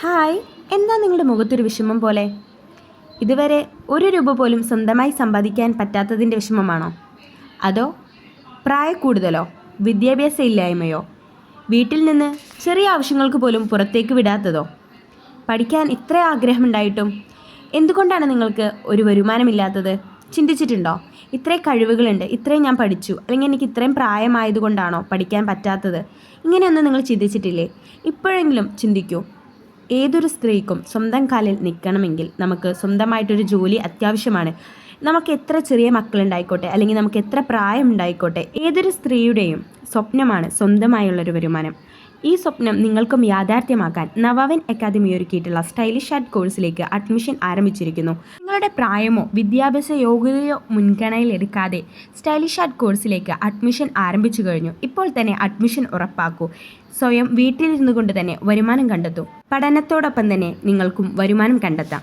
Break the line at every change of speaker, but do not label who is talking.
Hi എന്താ നിങ്ങളുടെ മുഖത്തൊരു വിഷമം പോലെ? ഇതുവരെ ഒരു രൂപ പോലും സ്വന്തമായി സമ്പാദിക്കാൻ പറ്റാത്തതിന്റെ വിഷമമാണോ? അതോ പ്രായക്കൂടുതലോ വിദ്യാഭ്യാസ ഇല്ലായ്മയോ വീട്ടിൽ നിന്ന് ചെറിയ ആവശ്യങ്ങൾക്ക് പോലും പുറത്തേക്ക് വിടാത്തതോ? പഠിക്കാൻ ഇത്ര ആഗ്രഹമുണ്ടായിട്ടും എന്തുകൊണ്ടാണ് നിങ്ങൾക്ക് ഒരു വരുമാനമില്ലാത്തത്? ചിന്തിച്ചിട്ടുണ്ടോ? ഇത്രയും കഴിവുകളുണ്ട് ഇത്രയും ഞാൻ പഠിച്ചു അല്ലെങ്കിൽ എനിക്ക് ഇത്രയും പ്രായമായതുകൊണ്ടാണോ പഠിക്കാൻ പറ്റാത്തത്? ഇങ്ങനെയൊന്നും നിങ്ങൾ ചിന്തിച്ചിട്ടില്ലേ? ഇപ്പോഴെങ്കിലും ചിന്തിക്കൂ. ഏതൊരു സ്ത്രീക്കും സ്വന്തം കാലിൽ നിൽക്കണമെങ്കിൽ നമുക്ക് സ്വന്തമായിട്ടൊരു ജോലി അത്യാവശ്യമാണ്. നമുക്ക് എത്ര ചെറിയ മക്കളുണ്ടായിക്കോട്ടെ അല്ലെങ്കിൽ നമുക്ക് എത്ര പ്രായം ഉണ്ടായിക്കോട്ടെ ഏതൊരു സ്ത്രീയുടെയും സ്വപ്നമാണ് സ്വന്തമായുള്ളൊരു വരുമാനം. ഈ സ്വപ്നം നിങ്ങൾക്കും യാഥാർത്ഥ്യമാക്കാൻ നവാവൻ അക്കാദമി ഒരുക്കിയിട്ടുള്ള സ്റ്റൈലിഷ് ആർട്ട് കോഴ്സിലേക്ക് അഡ്മിഷൻ ആരംഭിച്ചിരിക്കുന്നു. നിങ്ങളുടെ പ്രായമോ വിദ്യാഭ്യാസ യോഗ്യതയോ മുൻഗണനയിലെടുക്കാതെ സ്റ്റൈലിഷ് ആർട്ട് കോഴ്സിലേക്ക് അഡ്മിഷൻ ആരംഭിച്ചു കഴിഞ്ഞു. ഇപ്പോൾ തന്നെ അഡ്മിഷൻ ഉറപ്പാക്കൂ. സ്വയം വീട്ടിലിരുന്നു കൊണ്ട് തന്നെ വരുമാനം കണ്ടെത്തൂ. പഠനത്തോടൊപ്പം തന്നെ നിങ്ങൾക്കും വരുമാനം കണ്ടെത്താം.